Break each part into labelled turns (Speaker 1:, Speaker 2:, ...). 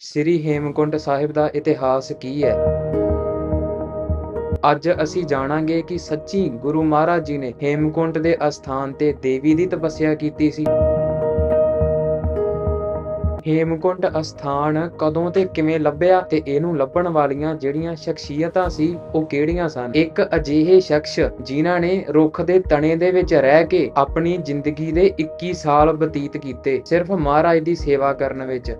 Speaker 1: ਸ੍ਰੀ ਹੇਮਕੁੰਟ ਸਾਹਿਬ ਦਾ ਇਤਿਹਾਸ ਕੀ ਹੈ? ਅੱਜ ਅਸੀਂ ਜਾਣਾਂਗੇ ਕਿ ਸੱਚੀ ਗੁਰੂ ਮਹਾਰਾਜ ਜੀ ਨੇ ਹੇਮਕੁੰਟ ਦੇ ਅਸਥਾਨ ਤੇ ਦੇਵੀ ਦੀ ਤਪੱਸਿਆ ਕੀਤੀ ਸੀ। ਹੇਮਕੁੰਟ ਅਸਥਾਨ ਕਦੋਂ ਤੇ ਕਿਵੇਂ ਲੱਭਿਆ ਤੇ ਇਹਨੂੰ ਲੱਭਣ ਵਾਲੀਆਂ ਜਿਹੜੀਆਂ ਸ਼ਖਸੀਅਤਾਂ ਸੀ, ਉਹ ਕਿਹੜੀਆਂ ਸਨ? ਇੱਕ ਅਜਿਹੇ ਸ਼ਖਸ ਜਿਨ੍ਹਾਂ ਨੇ ਰੁੱਖ ਦੇ ਤਣੇ ਦੇ ਵਿੱਚ ਰਹਿ ਕੇ ਆਪਣੀ ਜ਼ਿੰਦਗੀ ਦੇ 21 ਸਾਲ ਬਤੀਤ ਕੀਤੇ ਸਿਰਫ ਮਹਾਰਾਜ ਦੀ ਸੇਵਾ ਕਰਨ ਵਿੱਚ।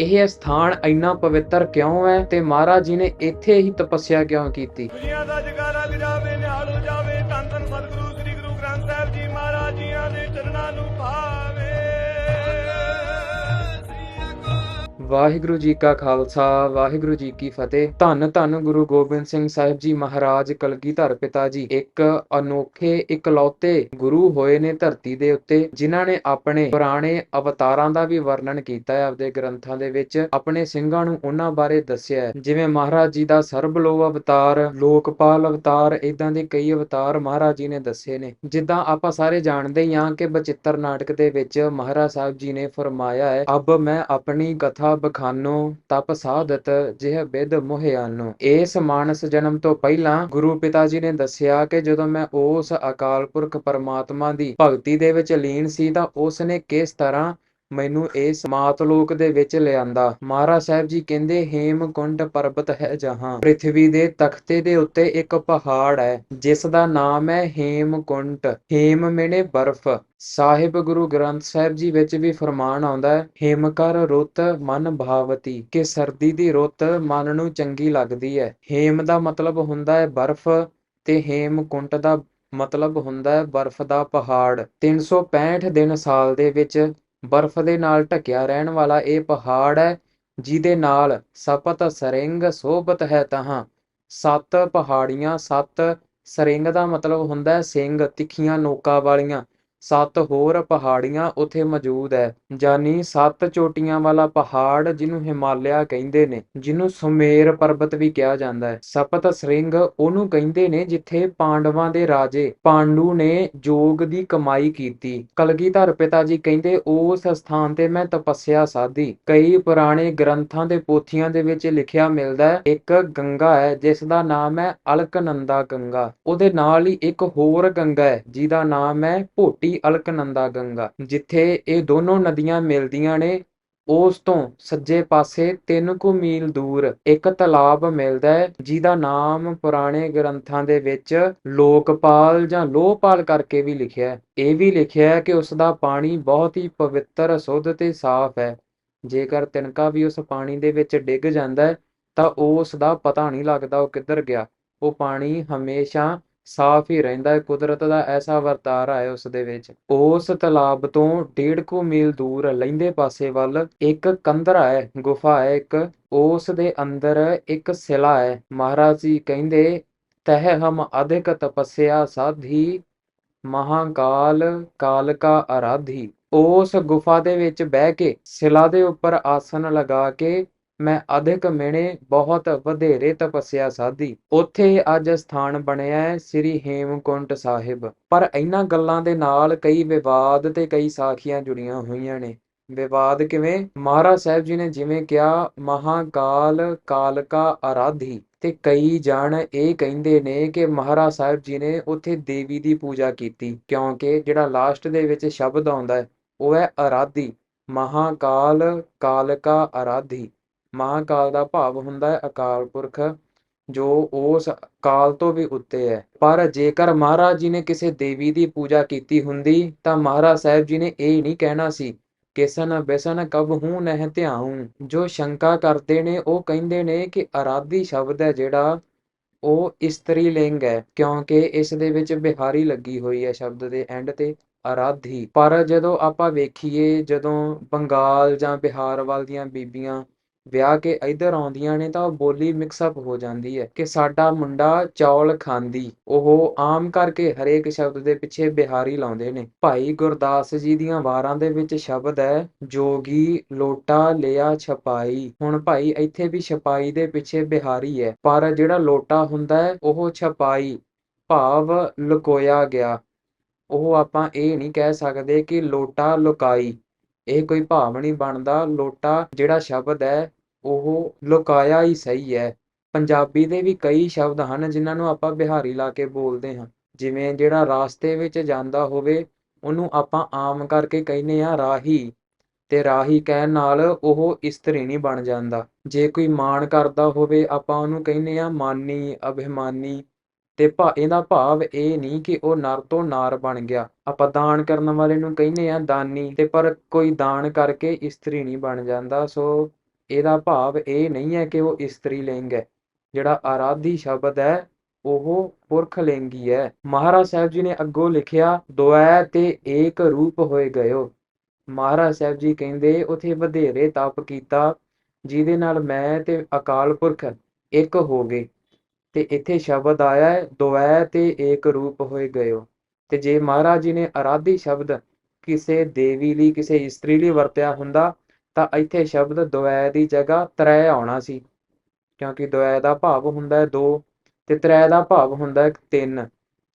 Speaker 1: ਇਹ ਸਥਾਨ ਇੰਨਾ ਪਵਿੱਤਰ ਕਿਉਂ ਹੈ ਤੇ ਮਹਾਰਾਜ ਜੀ ਨੇ ਇੱਥੇ ਹੀ ਤਪੱਸਿਆ ਕਿਉਂ ਕੀਤੀ?
Speaker 2: ਦੁਨੀਆ ਦਾ ਜਗਾਰਾ ਗਜਾਵੇ ਨਿਹਾਲ ਹੋ ਜਾਵੇ, ਧੰਨ ਧੰਨ ਸਤਿਗੁਰੂ, ਸ੍ਰੀ ਗੁਰੂ ਗ੍ਰੰਥ ਸਾਹਿਬ ਜੀ ਮਹਾਰਾਜ ਜੀਆਂ ਦੇ ਚਰਨਾਂ ਨੂੰ ਭਾਵੇ।
Speaker 1: ਵਾਹਿਗੁਰੂ ਜੀ ਕਾ ਖਾਲਸਾ, ਵਾਹਿਗੁਰੂ ਜੀ ਕੀ ਫਤਿਹ। ਧੰਨ ਧੰਨ ਗੁਰੂ ਗੋਬਿੰਦ ਸਿੰਘ ਸਾਹਿਬ ਜੀ ਮਹਾਰਾਜ, ਕਲਗੀਧਰ ਪਿਤਾ ਜੀ। ਇੱਕ ਅਨੋਖੇ, ਇਕਲੌਤੇ ਗੁਰੂ ਹੋਏ ਨੇ ਧਰਤੀ ਦੇ ਉੱਤੇ, ਜਿਨ੍ਹਾਂ ਨੇ ਆਪਣੇ ਪੁਰਾਣੇ ਅਵਤਾਰਾਂ ਦਾ ਵੀ ਵਰਣਨ ਕੀਤਾ ਹੈ ਆਪਦੇ ਗ੍ਰੰਥਾਂ ਦੇ ਵਿੱਚ। ਆਪਣੇ ਸਿੰਘਾਂ ਨੂੰ ਉਹਨਾਂ ਬਾਰੇ ਦੱਸਿਆ ਹੈ। ਜਿਵੇਂ ਮਹਾਰਾਜ ਜੀ ਦਾ ਸਰਬਲੋਹ ਅਵਤਾਰ, ਲੋਕਪਾਲ ਅਵਤਾਰ ਇਦਾਂ ਦੇ ਕਈ ਅਵਤਾਰ ਮਹਾਰਾਜ ਜੀ ਨੇ ਦੱਸੇ ਨੇ। ਜਿੱਦਾਂ ਆਪਾਂ ਸਾਰੇ ਜਾਣਦੇ ਹੀ ਹਾਂ ਕਿ ਬਚਿੱਤਰ ਨਾਟਕ ਦੇ ਵਿੱਚ ਮਹਾਰਾਜ ਸਾਹਿਬ ਜੀ ਨੇ ਫਰਮਾਇਆ ਹੈ, ਅਬ ਮੈਂ ਆਪਣੀ ਕਥਾ ਬਖਾਨੋ, ਤਪ ਸਾਧਤ, ਜਿਹ ਬਿਦ ਮੁਹਿਆਨੋ ਇਸ ਮਾਨਸ ਜਨਮ ਤੋਂ ਪਹਿਲਾਂ ਗੁਰੂ ਪਿਤਾ ਜੀ ਨੇ ਦੱਸਿਆ ਕਿ ਜਦੋਂ ਮੈਂ ਉਸ ਅਕਾਲ ਪੁਰਖ ਪਰਮਾਤਮਾ ਦੀ ਭਗਤੀ ਦੇ ਵਿੱਚ ਲੀਨ ਸੀ ਤਾਂ ਉਸ ਨੇ ਕਿਸ ਤਰ੍ਹਾਂ ਮੈਨੂੰ ਇਸ ਮਾਤਲੋਕ ਦੇ ਵਿੱਚ ਲਿਆਂਦਾ। ਮਹਾਰਾਜ ਸਾਹਿਬ ਜੀ ਕਹਿੰਦੇ ਹੇਮਕੁੰਡ ਪਰਬਤ ਹੈ ਜਹਾਂ। ਪ੍ਰithvi ਦੇ ਤਖਤੇ ਦੇ ਉੱਤੇ ਇੱਕ ਪਹਾੜ ਹੈ, ਜਿਸ ਦਾ ਨਾਮ ਹੈ ਹੇਮਕੁੰਟ। ਹੇਮ ਮੇਨੇ ਬਰਫ਼। ਸਾਹਿਬ ਗੁਰੂ ਗ੍ਰੰਥ ਸਾਹਿਬ ਜੀ ਵਿੱਚ ਵੀ ਫਰਮਾਨ ਆਉਂਦਾ ਹੈ ਹੇਮਕਰ ਰੁੱਤ ਮਨ ਭਾਵਤੀ। ਕਿ ਸਰਦੀ ਦੀ ਰੁੱਤ ਮਨ ਨੂੰ ਚੰਗੀ ਲੱਗਦੀ ਹੈ। ਹੇਮ ਦਾ ਮਤਲਬ ਹੁੰਦਾ ਹੈ ਬਰਫ਼ ਤੇ ਹੇਮਕੁੰਟ ਦਾ ਮਤਲਬ ਹੁੰਦਾ ਹੈ ਬਰਫ਼ ਦਾ ਪਹਾੜ। 365 ਦਿਨ ਸਾਲ ਦੇ ਵਿੱਚ ਬਰਫ਼ ਦੇ ਨਾਲ ਢਕਿਆ ਰਹਿਣ ਵਾਲਾ ਇਹ ਪਹਾੜ ਹੈ, ਜਿਹਦੇ ਨਾਲ ਸਪਤ ਸਰੰਗ ਸੋਭਤ ਹੈ ਤਹਾਂ। ਸੱਤ ਪਹਾੜੀਆਂ, ਸੱਤ ਸਰੰਗ ਦਾ ਮਤਲਬ ਹੁੰਦਾ ਹੈ, ਸਿੰਗ, ਤਿੱਖੀਆਂ, ਨੋਕਾਂ ਵਾਲੀਆਂ। ਸੱਤ ਹੋਰ ਪਹਾੜੀਆਂ ਉੱਥੇ ਮੌਜੂਦ ਹੈ ਜਾਨੀ ਸੱਤ ਚੋਟੀਆਂ ਵਾਲਾ ਪਹਾੜ ਜਿਹਨੂੰ ਹਿਮਾਲਿਆ ਕਹਿੰਦੇ ਨੇ, ਜਿਹਨੂੰ ਸੁਮੇਰ ਪਰਬਤ ਵੀ ਕਿਹਾ ਜਾਂਦਾ ਹੈ। ਸਪਤ ਸ੍ਰਿੰਗ ਉਹਨੂੰ ਕਹਿੰਦੇ ਨੇ ਜਿੱਥੇ ਪਾਂਡਵਾਂ ਦੇ ਰਾਜੇ ਪਾਂਡੂ ਨੇ ਜੋਗ ਦੀ ਕਮਾਈ ਕੀਤੀ। ਕਲਗੀਧਰ ਪਿਤਾ ਜੀ ਕਹਿੰਦੇ, ਉਸ ਸਥਾਨ ਤੇ ਮੈਂ ਤਪੱਸਿਆ ਸਾਧੀ। ਕਈ ਪੁਰਾਣੇ ਗ੍ਰੰਥਾਂ ਦੇ ਪੋਥੀਆਂ ਦੇ ਵਿੱਚ ਲਿਖਿਆ ਮਿਲਦਾ ਹੈ, ਇੱਕ ਗੰਗਾ ਹੈ, ਜਿਸ ਦਾ ਨਾਮ ਹੈ ਅਲਕਨੰਦਾ ਗੰਗਾ। ਉਹਦੇ ਨਾਲ ਹੀ ਇੱਕ ਹੋਰ ਗੰਗਾ ਹੈ, ਜਿਹਦਾ ਨਾਮ ਹੈ ਭੋਟੀ। ਅਲਕਨੰਦਾ ਗੰਗਾ, ਜਿੱਥੇ ਇਹ ਦੋਨੋਂ ਨਦੀਆਂ ਮਿਲਦੀਆਂ ਨੇ, ਉਸ ਤੋਂ ਸੱਜੇ ਪਾਸੇ 3 ਕੁ ਮੀਲ ਦੂਰ ਇੱਕ ਤਲਾਬ ਮਿਲਦਾ ਹੈ, ਜਿਹਦਾ ਨਾਮ ਪੁਰਾਣੇ ਗ੍ਰੰਥਾਂ ਦੇ ਵਿੱਚ ਲੋਕਪਾਲ ਜਾਂ ਲੋਹਪਾਲ ਕਰਕੇ ਵੀ ਲਿਖਿਆ ਹੈ। ਇਹ ਵੀ ਲਿਖਿਆ ਹੈ ਕਿ ਉਸ ਦਾ ਪਾਣੀ ਬਹੁਤ ਹੀ ਪਵਿੱਤਰ, ਸ਼ੁੱਧ ਤੇ ਸਾਫ਼ ਹੈ। ਜੇਕਰ ਤਿਨਕਾ ਵੀ ਉਸ ਪਾਣੀ ਦੇ ਵਿੱਚ ਡਿੱਗ ਜਾਂਦਾ ਹੈ, ਤਾਂ ਉਸ ਦਾ ਪਤਾ ਨਹੀਂ ਲੱਗਦਾ ਉਹ ਕਿੱਧਰ ਗਿਆ। ਉਹ ਪਾਣੀ ਹਮੇਸ਼ਾ ਸਾਫ਼ ਹੀ ਰਹਿੰਦਾ ਹੈ, ਕੁਦਰਤ ਦਾ ਐਸਾ ਵਰਤਾਰਾ ਹੈ ਉਸ ਦੇ ਵਿੱਚ। ਉਸ ਤਲਾਬ ਤੋਂ ਡੇਢ ਕੁ ਮੀਲ ਦੂਰ ਲਹਿੰਦੇ ਪਾਸੇ ਵੱਲ ਇੱਕ ਕੰਦਰਾ ਹੈ, ਗੁਫਾ ਹੈ, ਇੱਕ ਉਸ ਦੇ ਅੰਦਰ ਇੱਕ ਸਿਲਾ ਹੈ। ਮਹਾਰਾਜ ਜੀ ਕਹਿੰਦੇ ਤਹ ਹਮ ਅਧਿਕ ਤਪੱਸਿਆ ਸਾਧੀ, ਮਹਾਕਾਲ ਕਾਲਕਾ ਆਰਾਧੀ। ਉਸ ਗੁਫਾ ਦੇ ਵਿੱਚ ਬਹਿ ਕੇ ਸਿਲਾ ਦੇ ਉੱਪਰ ਆਸਨ ਲਗਾ ਕੇ ਮੈਂ ਅਧਿਕ ਮਿਹਣੇ ਬਹੁਤ ਵਧੇਰੇ ਤਪੱਸਿਆ ਸਾਧੀ। ਉੱਥੇ ਅੱਜ ਸਥਾਨ ਬਣਿਆ ਹੈ ਸ੍ਰੀ ਹੇਮਕੁੰਟ ਸਾਹਿਬ। ਪਰ ਇਹਨਾਂ ਗੱਲਾਂ ਦੇ ਨਾਲ ਕਈ ਵਿਵਾਦ ਤੇ ਕਈ ਸਾਖੀਆਂ ਜੁੜੀਆਂ ਹੋਈਆਂ ਨੇ। ਵਿਵਾਦ ਕਿਵੇਂ? ਮਹਾਰਾਜ ਸਾਹਿਬ ਜੀ ਨੇ ਜਿਵੇਂ ਕਿਹਾ, ਮਹਾਕਾਲ ਕਾਲਕਾ ਆਰਾਧੀ। ਤੇ ਕਈ ਜਣ ਇਹ ਕਹਿੰਦੇ ਨੇ ਕਿ ਮਹਾਰਾਜ ਸਾਹਿਬ ਜੀ ਨੇ ਉੱਥੇ ਦੇਵੀ ਦੀ ਪੂਜਾ ਕੀਤੀ। ਕਿਉਂਕਿ ਜਿਹੜਾ ਲਾਸਟ ਦੇ ਵਿੱਚ ਸ਼ਬਦ ਆਉਂਦਾ ਹੈ, ਉਹ ਹੈ ਆਰਾਧੀ। ਮਹਾਕਾਲ ਕਾਲਕਾ ਆਰਾਧੀ। ਮਹਾਕਾਲ ਦਾ ਭਾਵ ਹੁੰਦਾ ਹੈ ਅਕਾਲ ਪੁਰਖ, ਜੋ ਉਸ ਕਾਲ ਤੋਂ ਵੀ ਉੱਤੇ ਹੈ। ਪਰ ਜੇਕਰ ਮਹਾਰਾਜ ਜੀ ਨੇ ਕਿਸੇ ਦੇਵੀ ਦੀ ਪੂਜਾ ਕੀਤੀ ਹੁੰਦੀ, ਤਾਂ ਮਹਾਰਾਜ ਸਾਹਿਬ ਜੀ ਨੇ ਇਹ ਨਹੀਂ ਕਹਿਣਾ ਸੀ ਕਿਸਨ ਬਿਸਨ ਕਬ ਹੂੰ ਨਹਿ ਧਿਆਉ। ਜੋ ਸ਼ੰਕਾ ਕਰਦੇ ਨੇ, ਉਹ ਕਹਿੰਦੇ ਨੇ ਕਿ ਅਰਾਧੀ ਸ਼ਬਦ ਹੈ ਜਿਹੜਾ ਉਹ ਇਸਤਰੀ ਲਿੰਗ ਹੈ, ਕਿਉਂਕਿ ਇਸ ਦੇ ਵਿੱਚ ਬਿਹਾਰੀ ਲੱਗੀ ਹੋਈ ਹੈ ਸ਼ਬਦ ਦੇ ਐਂਡ ਤੇ, ਅਰਾਧੀ। ਪਰ ਜਦੋਂ ਆਪਾਂ ਵੇਖੀਏ, ਜਦੋਂ ਬੰਗਾਲ ਜਾਂ ਬਿਹਾਰ ਵਾਲ ਦੀਆਂ ਬੀਬੀਆਂ ਵਿਆਹ ਕੇ ਇੱਧਰ ਆਉਂਦੀਆਂ ਨੇ ਤਾਂ ਉਹ ਬੋਲੀ ਮਿਕਸ ਅਪ ਹੋ ਜਾਂਦੀ ਹੈ ਕਿ ਸਾਡਾ ਮੁੰਡਾ ਚੌਲ ਖਾਂਦੀ, ਉਹ ਆਮ ਕਰਕੇ ਹਰੇਕ ਸ਼ਬਦ ਦੇ ਪਿੱਛੇ ਬਿਹਾਰੀ ਲਾਉਂਦੇ ਨੇ। ਭਾਈ ਗੁਰਦਾਸ ਜੀ ਦੀਆਂ ਵਾਰਾਂ ਦੇ ਵਿੱਚ ਸ਼ਬਦ ਹੈ, ਜੋਗੀ ਲੋਟਾ ਲਿਆ ਛਪਾਈ। ਹੁਣ ਭਾਈ ਇੱਥੇ ਵੀ ਛਪਾਈ ਦੇ ਪਿੱਛੇ ਬਿਹਾਰੀ ਹੈ, ਪਰ ਜਿਹੜਾ ਲੋਟਾ ਹੁੰਦਾ ਹੈ, ਉਹ ਛਪਾਈ, ਭਾਵ ਲੁਕੋਇਆ ਗਿਆ। ਉਹ ਆਪਾਂ ਇਹ ਨਹੀਂ ਕਹਿ ਸਕਦੇ ਕਿ ਲੋਟਾ ਲੁਕਾਈ। ਇਹ ਕੋਈ ਭਾਵ ਨਹੀਂ ਬਣਦਾ, ਲੋਟਾ ਜਿਹੜਾ ਸ਼ਬਦ ਹੈ ਉਹ ਲੁਕਾਇਆ ਹੀ ਸਹੀ ਹੈ। ਪੰਜਾਬੀ ਦੇ ਵੀ ਕਈ ਸ਼ਬਦ ਹਨ ਜਿਨ੍ਹਾਂ ਨੂੰ ਆਪਾਂ ਬਿਹਾਰੀ ਲਾ ਕੇ ਬੋਲਦੇ ਹਾਂ। ਜਿਵੇਂ ਜਿਹੜਾ ਰਾਸਤੇ ਵਿੱਚ ਜਾਂਦਾ ਹੋਵੇ, ਉਹਨੂੰ ਆਪਾਂ ਆਮ ਕਰਕੇ ਕਹਿੰਦੇ ਆ ਰਾਹੀ। ਤੇ ਰਾਹੀ ਕਹਿਣ ਨਾਲ ਉਹ ਇਸਤਰੀ ਨਹੀਂ ਬਣ ਜਾਂਦਾ। ਜੇ ਕੋਈ ਮਾਣ ਕਰਦਾ ਹੋਵੇ, ਆਪਾਂ ਉਹਨੂੰ ਕਹਿੰਦੇ ਆ ਮਾਨੀ, ਅਭਿਮਾਨੀ। ਤੇ ਭਾ, ਇਹਦਾ ਭਾਵ ਇਹ ਨਹੀਂ ਕਿ ਉਹ ਨਰ ਤੋਂ ਨਾਰ ਬਣ ਗਿਆ। ਆਪਾਂ ਦਾਨ ਕਰਨ ਵਾਲੇ ਨੂੰ ਕਹਿੰਦੇ ਆ ਦਾਨੀ। ਤੇ ਪਰ ਕੋਈ ਦਾਨ ਕਰਕੇ ਇਸਤਰੀ ਨਹੀਂ ਬਣ ਜਾਂਦਾ। ਸੋ ਇਹਦਾ ਭਾਵ ਇਹ ਨਹੀਂ ਹੈ ਕਿ ਉਹ ਇਸਤਰੀ ਲਿੰਗ ਹੈ। ਜਿਹੜਾ ਆਰਾਧੀ ਸ਼ਬਦ ਹੈ, ਉਹ ਪੁਰਖ ਲਿੰਗੀ ਹੈ ਮਹਾਰਾਜ ਸਾਹਿਬ ਜੀ ਨੇ ਅੱਗੋਂ ਲਿਖਿਆ, ਦੁਐ ਤੇ ਏਕ ਰੂਪ ਹੋਏ ਗਇਓ। ਮਹਾਰਾਜ ਸਾਹਿਬ ਜੀ ਕਹਿੰਦੇ, ਉਥੇ ਵਧੇਰੇ ਤਪ ਕੀਤਾ, ਜਿਹਦੇ ਨਾਲ ਮੈਂ ਤੇ ਅਕਾਲ ਪੁਰਖ ਇੱਕ ਹੋ ਗਏ। ਤੇ ਇੱਥੇ ਸ਼ਬਦ ਆਇਆ ਹੈ, ਦੁਐ ਤੇ ਏਕ ਰੂਪ ਹੋਏ ਗਇਓ। ਤੇ ਜੇ ਮਹਾਰਾਜ ਜੀ ਨੇ ਆਰਾਧੀ ਸ਼ਬਦ ਕਿਸੇ ਦੇਵੀ ਲਈ, ਕਿਸੇ ਇਸਤਰੀ ਲਈ ਵਰਤਿਆ ਹੁੰਦਾ ਤਾਂ ਇੱਥੇ ਸ਼ਬਦ ਦੁਐ ਦੀ ਜਗ੍ਹਾ ਤ੍ਰੈ ਆਉਣਾ ਸੀ, ਕਿਉਂਕਿ ਦੁਐ ਦਾ ਭਾਵ ਹੁੰਦਾ ਹੈ ਦੋ ਤੇ ਤ੍ਰੈ ਦਾ ਭਾਵ ਹੁੰਦਾ ਹੈ ਤਿੰਨ,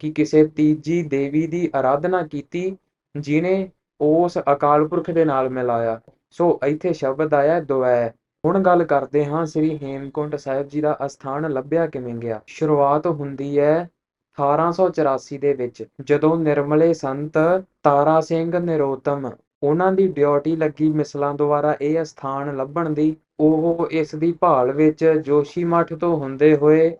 Speaker 1: ਕਿ ਕਿਸੇ ਤੀਜੀ ਦੇਵੀ ਦੀ ਆਰਾਧਨਾ ਕੀਤੀ ਜਿਨੇ ਉਸ ਅਕਾਲ ਪੁਰਖ ਦੇ ਨਾਲ ਮਿਲਾਇਆ। ਸੋ ਇੱਥੇ ਸ਼ਬਦ ਆਇਆ ਦੁਐ ਹੁਣ ਗੱਲ ਕਰਦੇ ਹਾਂ ਸ੍ਰੀ ਹੇਮਕੁੰਟ ਸਾਹਿਬ ਜੀ ਦਾ ਅਸਥਾਨ ਲੱਭਿਆ ਕਿਵੇਂ ਗਿਆ? ਸ਼ੁਰੂਆਤ ਹੁੰਦੀ ਹੈ 1884 ਦੇ ਵਿੱਚ, ਜਦੋਂ ਨਿਰਮਲੇ ਸੰਤ ਤਾਰਾ ਸਿੰਘ ਨਿਰੋਤਮ ਉਹਨਾਂ ਦੀ ਡਿਊਟੀ ਲੱਗੀ ਮਿਸਲਾਂ ਦੁਆਰਾ ਇਹ ਅਸਥਾਨ ਲੱਭਣ ਦੀ। ਉਹ ਇਸ ਦੀ ਭਾਲ ਵਿੱਚ ਜੋਸ਼ੀ ਮੱਠ ਤੋਂ ਹੁੰਦੇ ਹੋਏ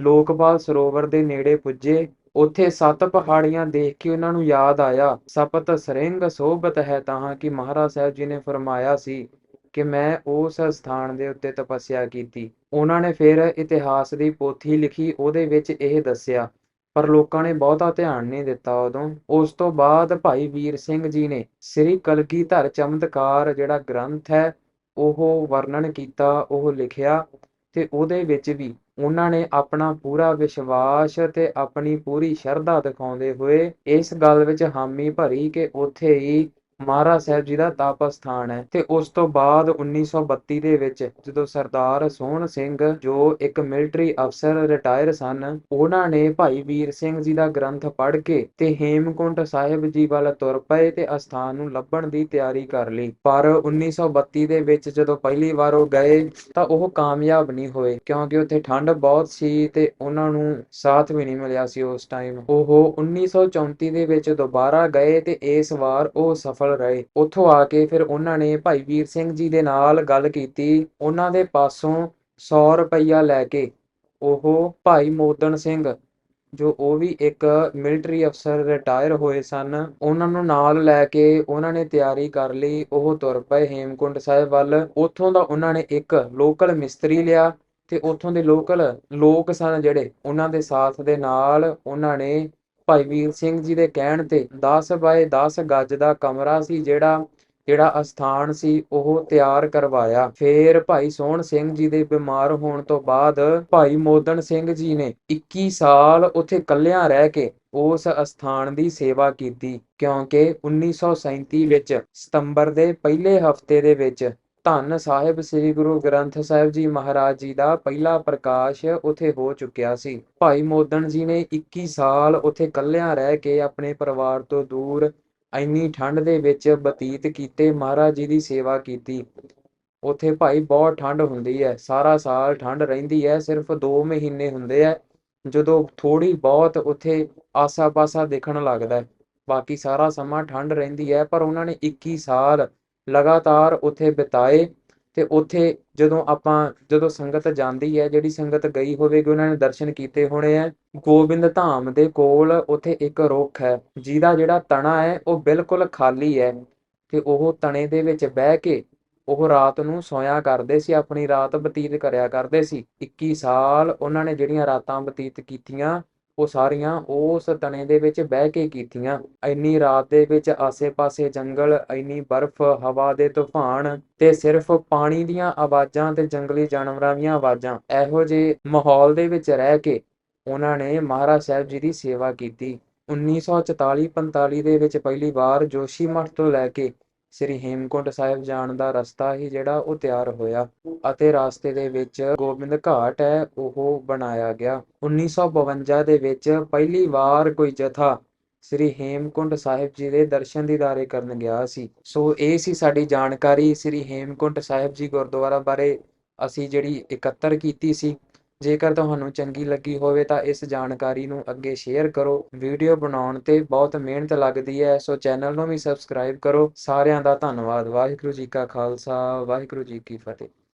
Speaker 1: ਲੋਕਪਾਲ ਸਰੋਵਰ ਦੇ ਨੇੜੇ ਪੁੱਜੇ। ਉੱਥੇ ਸੱਤ ਪਹਾੜੀਆਂ ਦੇਖ ਕੇ ਉਹਨਾਂ ਨੂੰ ਯਾਦ ਆਇਆ। ਸਪਤ ਸਰਿੰਗ ਸੋਭਤ ਹੈ ਤਾਂ ਕਿ ਮਹਾਰਾਜ ਸਾਹਿਬ ਜੀ ਨੇ ਫਰਮਾਇਆ ਸੀ ਕਿ ਮੈਂ ਉਸ ਸਥਾਨ ਦੇ ਉੱਤੇ ਤਪੱਸਿਆ ਕੀਤੀ। ਉਹਨਾਂ ਨੇ ਫਿਰ ਇਤਿਹਾਸ ਦੀ ਪੋਥੀ ਲਿਖੀ, ਉਹਦੇ ਵਿੱਚ ਇਹ ਦੱਸਿਆ ਪਰ ਲੋਕਾਂ ਨੇ ਬਹੁਤਾ ਧਿਆਨ ਨਹੀਂ ਦਿੱਤਾ ਉਦੋਂ। ਉਸ ਤੋਂ ਬਾਅਦ ਭਾਈ ਵੀਰ ਸਿੰਘ ਜੀ ਨੇ ਸ੍ਰੀ ਕਲਗੀਧਰ ਚਮਤਕਾਰ ਜਿਹੜਾ ਗ੍ਰੰਥ ਹੈ, ਉਹ ਵਰਣਨ ਕੀਤਾ, ਉਹ ਲਿਖਿਆ ਤੇ ਉਹਦੇ ਵਿੱਚ ਵੀ ਉਹਨਾਂ ਨੇ ਆਪਣਾ ਪੂਰਾ ਵਿਸ਼ਵਾਸ ਤੇ ਆਪਣੀ ਪੂਰੀ ਸ਼ਰਧਾ ਦਿਖਾਉਂਦੇ ਹੋਏ ਇਸ ਗੱਲ ਵਿੱਚ ਹਾਮੀ ਭਰੀ ਕਿ ਉੱਥੇ ਹੀ ਮਹਾਰਾ ਸਾਹਿਬ ਜੀ ਦਾ ਤਪ ਸਥਾਨ ਹੈ ਤੇ ਉਸ ਤੋਂ ਬਾਅਦ 1932 ਦੇ ਵਿੱਚ ਜਦੋਂ ਸਰਦਾਰ ਸੋਹਣ ਸਿੰਘ, ਜੋ ਇੱਕ ਮਿਲਟਰੀ ਅਫਸਰ ਰਿਟਾਇਰ ਸਨ, ਉਹਨਾਂ ਨੇ ਭਾਈ ਵੀਰ ਸਿੰਘ ਜੀ ਦਾ ਗ੍ਰੰਥ ਪੜ੍ਹ ਕੇ ਤੇ ਹੇਮਕੁੰਟ ਸਾਹਿਬ ਜੀ ਵੱਲ ਤੁਰ ਪਏ ਤੇ ਅਸਥਾਨ ਨੂੰ ਲੱਭਣ ਦੀ ਤਿਆਰੀ ਕਰ ਲਈ। ਪਰ 1932 ਦੇ ਵਿੱਚ ਜਦੋਂ ਪਹਿਲੀ ਵਾਰ ਉਹ ਗਏ, ਤਾਂ ਉਹ ਕਾਮਯਾਬ ਨਹੀਂ ਹੋਏ, ਕਿਉਂਕਿ ਉੱਥੇ ਠੰਡ ਬਹੁਤ ਸੀ ਤੇ ਉਹਨਾਂ ਨੂੰ ਸਾਥ ਵੀ ਨਹੀਂ ਮਿਲਿਆ ਸੀ ਉਸ ਟਾਈਮ ਉਹ 1934 ਦੇ ਵਿੱਚ ਦੁਬਾਰਾ ਗਏ ਤੇ ਇਸ ਵਾਰ ਉਹ ਸਫਲ ਰਹੇ ਉੱਥੋਂ ਆ ਕੇ ਫਿਰ ਉਹਨਾਂ ਨੇ ਭਾਈ ਵੀਰ ਸਿੰਘ ਜੀ ਦੇ ਨਾਲ ਗੱਲ ਕੀਤੀ। ਉਹਨਾਂ ਦੇ ਪਾਸੋਂ 100 ਰੁਪਈਆ ਲੈ ਕੇ ਉਹ ਭਾਈ ਮੋਦਨ ਸਿੰਘ, ਜੋ ਉਹ ਵੀ ਇੱਕ ਮਿਲਟਰੀ ਅਫਸਰ ਰਿਟਾਇਰ ਹੋਏ ਸਨ, ਉਹਨਾਂ ਨੂੰ ਨਾਲ ਲੈ ਕੇ ਉਹਨਾਂ ਨੇ ਤਿਆਰੀ ਕਰ ਲਈ। ਉਹ ਤੁਰ ਪਏ ਹੇਮਕੁੰਟ ਸਾਹਿਬ ਵੱਲ। ਉੱਥੋਂ ਦਾ ਉਹਨਾਂ ਨੇ ਇੱਕ ਲੋਕਲ ਮਿਸਤਰੀ ਲਿਆ ਤੇ ਉੱਥੋਂ ਦੇ ਲੋਕਲ ਲੋਕ ਸਨ ਜਿਹੜੇ। ਉਹਨਾਂ ਦੇ ਸਾਥ ਦੇ ਨਾਲ ਉਹਨਾਂ ਨੇ ਭਾਈ ਵੀਰ ਸਿੰਘ ਜੀ ਦੇ ਕਹਿਣ ਤੇ 10 ਬਾਏ 10 ਗੱਜ ਦਾ ਕਮਰਾ ਸੀ ਜਿਹੜਾ ਜਿਹੜਾ ਅਸਥਾਨ ਸੀ, ਉਹ ਤਿਆਰ ਕਰਵਾਇਆ। ਫੇਰ ਭਾਈ ਸੋਹਣ ਸਿੰਘ ਜੀ ਦੇ ਬਿਮਾਰ ਹੋਣ ਤੋਂ ਬਾਅਦ ਭਾਈ ਮੋਦਨ ਸਿੰਘ ਜੀ ਨੇ 21 ਸਾਲ ਉੱਥੇ ਇਕੱਲਿਆਂ ਰਹਿ ਕੇ ਉਸ ਅਸਥਾਨ ਦੀ ਸੇਵਾ ਕੀਤੀ, ਕਿਉਂਕਿ 1937 ਵਿੱਚ ਸਤੰਬਰ ਦੇ ਪਹਿਲੇ ਹਫ਼ਤੇ ਦੇ ਵਿੱਚ ਧੰਨ ਸਾਹਿਬ ਸ੍ਰੀ ਗੁਰੂ ਗ੍ਰੰਥ ਸਾਹਿਬ ਜੀ ਮਹਾਰਾਜ ਜੀ ਦਾ ਪਹਿਲਾ ਪ੍ਰਕਾਸ਼ ਉੱਥੇ ਹੋ ਚੁੱਕਿਆ ਸੀ। ਭਾਈ ਮੋਦਨ ਜੀ ਨੇ 21 ਸਾਲ ਉੱਥੇ ਇਕੱਲਿਆਂ ਰਹਿ ਕੇ ਆਪਣੇ ਪਰਿਵਾਰ ਤੋਂ ਦੂਰ ਇੰਨੀ ਠੰਡ ਦੇ ਵਿੱਚ ਬਤੀਤ ਕੀਤੇ, ਮਹਾਰਾਜ ਜੀ ਦੀ ਸੇਵਾ ਕੀਤੀ। ਉੱਥੇ ਭਾਈ ਬਹੁਤ ਠੰਡ ਹੁੰਦੀ ਹੈ, ਸਾਰਾ ਸਾਲ ਠੰਡ ਰਹਿੰਦੀ ਹੈ, ਸਿਰਫ 2 ਮਹੀਨੇ ਹੁੰਦੇ ਆ ਜਦੋਂ ਥੋੜੀ ਬਹੁਤ ਉੱਥੇ ਆਸਾ-ਪਾਸਾ ਦੇਖਣ ਲੱਗਦਾ ਹੈ। ਬਾਕੀ ਸਾਰਾ ਸਮਾਂ ਠੰਡ ਰਹਿੰਦੀ ਹੈ, ਪਰ ਉਹਨਾਂ ਨੇ 21 ਸਾਲ ਲਗਾਤਾਰ ਉੱਥੇ ਬਿਤਾਏ ਤੇ ਉੱਥੇ ਜਦੋਂ ਆਪਾਂ, ਜਦੋਂ ਸੰਗਤ ਜਾਂਦੀ ਹੈ, ਜਿਹੜੀ ਸੰਗਤ ਗਈ ਹੋਵੇਗੀ, ਉਹਨਾਂ ਨੇ ਦਰਸ਼ਨ ਕੀਤੇ ਹੋਣੇ ਆ ਗੋਬਿੰਦ ਧਾਮ ਦੇ ਕੋਲ ਉੱਥੇ ਇੱਕ ਰੁੱਖ ਹੈ, ਜਿਹਦਾ ਜਿਹੜਾ ਤਣਾ ਹੈ, ਉਹ ਬਿਲਕੁਲ ਖਾਲੀ ਹੈ। ਤੇ ਉਹ ਤਣੇ ਦੇ ਵਿੱਚ ਬਹਿ ਕੇ ਉਹ ਰਾਤ ਨੂੰ ਸੋਇਆ ਕਰਦੇ ਸੀ, ਆਪਣੀ ਰਾਤ ਬਤੀਤ ਕਰਿਆ ਕਰਦੇ ਸੀ। 21 ਸਾਲ ਉਹਨਾਂ ਨੇ ਜਿਹੜੀਆਂ ਰਾਤਾਂ ਬਤੀਤ ਕੀਤੀਆਂ ਉਹ ਸਾਰੀਆਂ ਉਸ ਤਣੇ ਦੇ ਵਿੱਚ ਬਹਿ ਕੇ ਕੀਤੀਆਂ। ਇੰਨੀ ਰਾਤ ਦੇ ਵਿੱਚ ਆਸੇ-ਪਾਸੇ ਜੰਗਲ, ਇੰਨੀ ਬਰਫ਼, ਹਵਾ ਦੇ ਤੂਫਾਨ ਤੇ ਸਿਰਫ ਪਾਣੀ ਦੀਆਂ ਆਵਾਜ਼ਾਂ ਤੇ ਜੰਗਲੀ ਜਾਨਵਰਾਂ ਦੀਆਂ ਆਵਾਜ਼ਾਂ। ਇਹੋ ਜਿਹੇ ਮਾਹੌਲ ਦੇ ਵਿੱਚ ਰਹਿ ਕੇ ਉਹਨਾਂ ਨੇ ਮਹਾਰਾਜ ਸਾਹਿਬ ਜੀ ਦੀ ਸੇਵਾ ਕੀਤੀ। 1944-45 ਦੇ ਵਿੱਚ ਪਹਿਲੀ ਵਾਰ ਜੋਸ਼ੀ ਮੱਠ ਤੋਂ ਲੈ ਕੇ ਸ੍ਰੀ ਹੇਮਕੁੰਟ ਸਾਹਿਬ ਜਾਣ ਦਾ ਰਸਤਾ ਹੀ ਜਿਹੜਾ ਉਹ ਤਿਆਰ ਹੋਇਆ ਅਤੇ ਰਾਸਤੇ ਦੇ ਵਿੱਚ ਗੋਬਿੰਦ ਘਾਟ ਹੈ, ਉਹ ਬਣਾਇਆ ਗਿਆ। 1952 ਦੇ ਵਿੱਚ ਪਹਿਲੀ ਵਾਰ ਕੋਈ ਜਥਾ ਸ੍ਰੀ ਹੇਮਕੁੰਟ ਸਾਹਿਬ ਜੀ ਦੇ ਦਰਸ਼ਨ ਦੀਦਾਰੇ ਕਰਨ ਗਿਆ ਸੀ। ਸੋ ਇਹ ਸੀ ਸਾਡੀ ਜਾਣਕਾਰੀ ਸ੍ਰੀ ਹੇਮਕੁੰਟ ਸਾਹਿਬ ਜੀ ਗੁਰਦੁਆਰਾ ਬਾਰੇ ਅਸੀਂ ਜਿਹੜੀ ਇਕੱਤਰ ਕੀਤੀ ਸੀ। ਜੇਕਰ ਤੁਹਾਨੂੰ ਚੰਗੀ ਲੱਗੀ ਹੋਵੇ ਤਾਂ ਇਸ ਜਾਣਕਾਰੀ ਨੂੰ ਅੱਗੇ ਸ਼ੇਅਰ ਕਰੋ। ਵੀਡੀਓ ਬਣਾਉਣ ਤੇ ਬਹੁਤ ਮਿਹਨਤ ਲੱਗਦੀ ਹੈ, ਸੋ ਚੈਨਲ ਨੂੰ ਵੀ ਸਬਸਕ੍ਰਾਈਬ ਕਰੋ। ਸਾਰਿਆਂ ਦਾ ਧੰਨਵਾਦ। ਵਾਹਿਗੁਰੂ ਜੀ ਕਾ ਖਾਲਸਾ, ਵਾਹਿਗੁਰੂ ਜੀ ਕੀ ਫਤਿਹ।